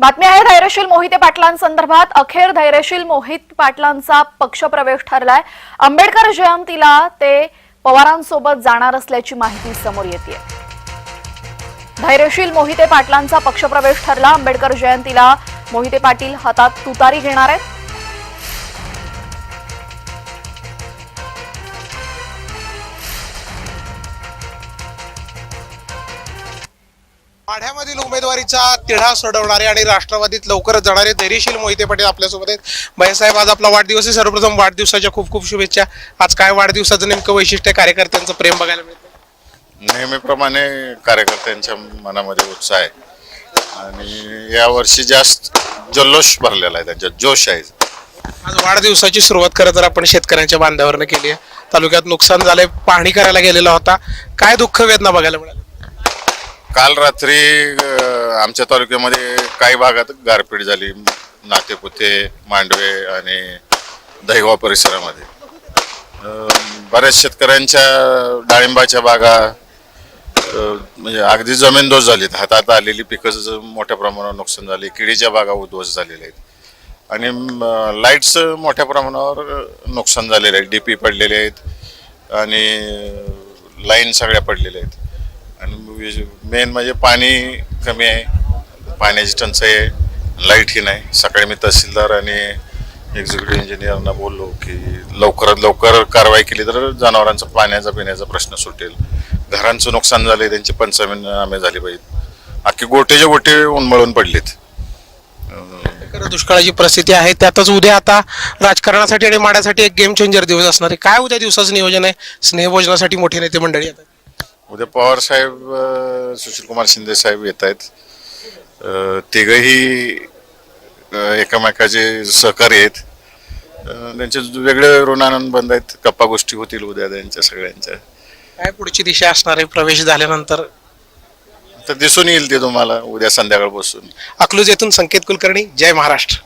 बातमी आहे धैर्यशील मोहिते पाटलांसंदर्भात. अखेर धैर्यशील मोहित पाटलांचा पक्षप्रवेश ठरलाय. आंबेडकर जयंतीला ते पवारांसोबत जाणार असल्याची माहिती समोर येते धैर्यशील मोहिते पाटलांचा पक्षप्रवेश ठरला. आंबेडकर जयंतीला मोहिते पाटील हातात तुतारी घेणार आहेत. माढ्यामधील उमेदवारीचा तिढा सोडवणारे आणि राष्ट्रवादीत लवकरच जाणारे धैर्यशील मोहिते पाटील आपल्यासोबत आहेत. भैयासाहेब आज आपला वाढदिवस आहे. सर्वप्रथम वाढदिवसाच्या खूप खूप शुभेच्छा. आज काय वाढदिवसाचं नेमकं वैशिष्ट्य? कार्यकर्त्यांचं प्रेम बघायला मिळतं नेहमीप्रमाणे कार्यकर्त्यांच्या मनामध्ये उत्साह आहे. आणि यावर्षी जास्त जल्लोष भरलेला आहे त्यांच्यात जोश आहे. आज वाढदिवसाची सुरुवात खरं तर आपण शेतकऱ्यांच्या बांधावरनं केली आहे. तालुक्यात नुकसान झालंय. पाहणी करायला गेलेला होता. काय दुःख वेदना बघायला मिळाली? काल रात्री आमच्या तालुक्यामध्ये काही भागात गारपीट झाली. नातेपुते मांडवे आणि दहिवा परिसरामध्ये. बऱ्याच शेतकऱ्यांच्या डाळिंबाच्या बागा म्हणजे अगदी जमीनदोष झालीत. हातात आलेली पिकं मोठ्या प्रमाणावर नुकसान झाले. किडीच्या बागा उद्ध्वस्त झालेल्या आहेत. आणि लाईट्स मोठ्या प्रमाणावर नुकसान झालेले आहेत डीपी पडलेले आहेत आणि लाईन सगळ्या पडलेल्या आहेत. आणि मेन म्हणजे पाणी कमी आहे. पाण्याची टंचाई आहे. लाईटही नाही. सकाळी मी तहसीलदार आणि एक्झिक्युटिव्ह इंजिनियरना बोललो की लवकरात लवकर कारवाई केली तर जनावरांचा पाण्याचा पिण्याचा प्रश्न सुटेल. घरांचं नुकसान झाले त्यांचे पंचनामे झाले पाहिजेत. अख्खे गोटेच्या गोटे उन्मळून पडलेत. दुष्काळाची परिस्थिती आहे. त्यातच उद्या आता राजकारणासाठी आणि माड्यासाठी एक गेम चेंजर दिवस असणार आहे. काय उद्या दिवसाचं नियोजन आहे? स्नेहभोजनासाठी मोठे नेते मंडळी आता. उद्या पवार साहेब सुशीलकुमार शिंदे साहेब येत आहेत. तिघही एकमेकाचे सहकारी आहेत. त्यांचे वेगळे ऋणानुबंध आहेत. गप्पा गोष्टी होतील उद्या त्यांच्या सगळ्यांच्या. काय पुढची दिशा असणार आहे? प्रवेश झाल्यानंतर? तर दिसून येईल ते तुम्हाला उद्या संध्याकाळपासून. अकलूज येथून संकेत कुलकर्णी जय महाराष्ट्र.